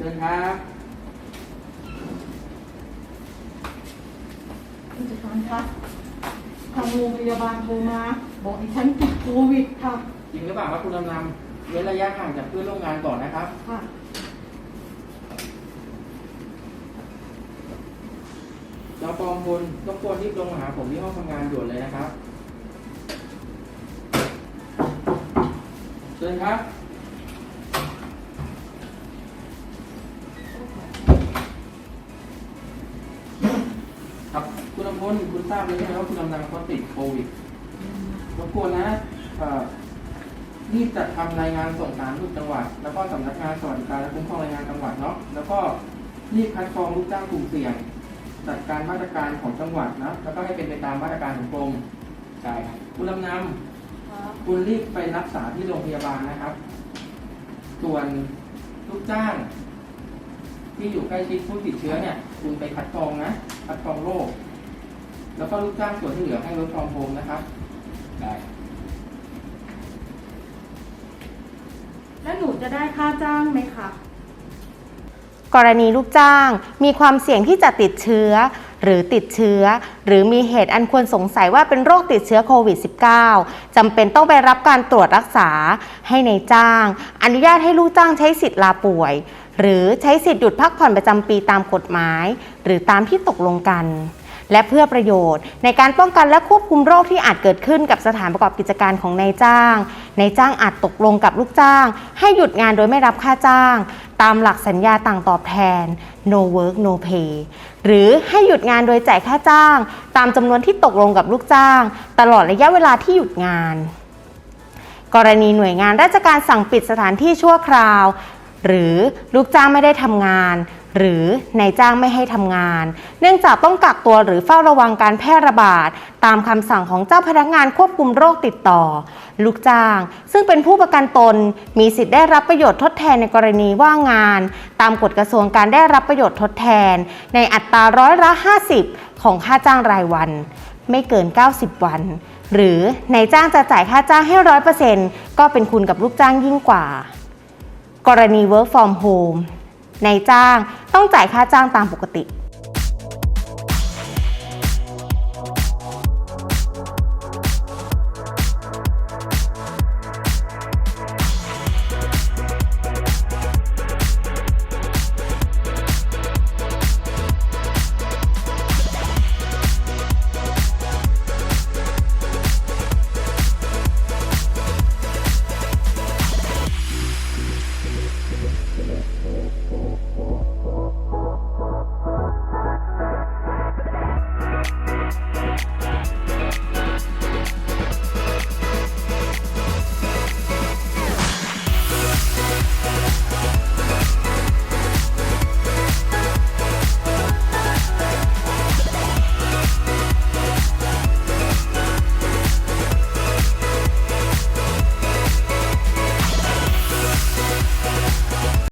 เชิญครับผู้จัดการคะทางโรงพยาบาลโทรมา บอกให้ฉันติดโควิดค่ะ จริงหรือเปล่าครับคุณนำนำเว้นระยะห่างจากเพื่อนร่วมงานก่อนนะครับ ค่ะรอปองคุณรบกวนรีบลงมาหาผมที่ห้องทำงานด่วนเลยนะครับ เชิญครับ ครับคุณอำพลคุณทราบเลยใช่ไหมว่าคุณนำนำเขาติดโควิดรบกวนนะเอ่อรีบจัดทำรายงานส่งสารทุกจังหวัด แล้วก็สำนักงานสวัสดิการและคุ้มครองแรงงานจังหวัดเนาะแล้วก็รีบคัดกรองลูกจ้างกลุ่มเสี่ยง จัดการมาตรการของจังหวัดนะแล้วก็ให้เป็นไปตามมาตรการของกรมใช่ครับคุณลำนำคุณรีบไปรักษาที่โรงพยาบาลนะครับ ส่วนลูกจ้าง ที่อยู่ใกล้ชิดผู้ติดเชื้อเนี่ยคุณไปคัดกรองนะคัดกรองโรคแล้วก็ลูกจ้างส่วนที่เหลือให้ลดความโฮมนะครับ ได้ แล้วหนูจะได้ค่าจ้างไหมคะ กรณีลูกจ้างมีความเสี่ยงที่จะติดเชื้อ หรือติดเชื้อ หรือมีเหตุอันควรสงสัยว่าเป็นโรคติดเชื้อโควิด -19 จำเป็นต้องไปรับการตรวจรักษาให้ในจ้าง อนุญาตให้ลูกจ้างใช้สิทธิ์ลาป่วย หรือใช้สิทธิ์หยุดพักผ่อนประจำปีตามกฎหมาย หรือตามที่ตกลงกัน และเพื่อประโยชน์ ในการป้องกันและควบคุมโรคที่อาจเกิดขึ้นกับสถานประกอบกิจการของนายจ้าง นายจ้างอาจตกลงกับลูกจ้าง ให้หยุดงานโดยไม่รับค่าจ้าง ตามหลักสัญญาต่างตอบแทน no work no pay หรือให้หยุดงานโดยจ่ายค่าจ้าง ตามจำนวนที่ตกลงกับลูกจ้าง ตลอดระยะเวลาที่หยุดงานกรณีหน่วยงานราชการสั่งปิดสถานที่ชั่วคราว หรือลูกจ้างไม่ได้ทำงาน หรือนายจ้างไม่ให้ทำงาน เนื่องจากต้องกักตัวหรือเฝ้าระวังการแพร่ระบาด ตามคำสั่งของเจ้าพนักงานควบคุมโรคติดต่อ ลูกจ้าง ซึ่งเป็นผู้ประกันตน มีสิทธิ์ได้รับประโยชน์ทดแทนในกรณีว่างงาน ตามกฎกระทรวงการได้รับประโยชน์ทดแทน ในอัตราร้อยละ50 ของค่าจ้างรายวัน ไม่เกิน 90 วัน หรือนายจ้างจะจ่ายค่าจ้างให้ร้อยเปอร์เซ็นต์ก็เป็นคุณกับลูกจ้างยิ่งกว่า กรณี work from home นายจ้างต้องจ่ายค่าจ้างตามปกติ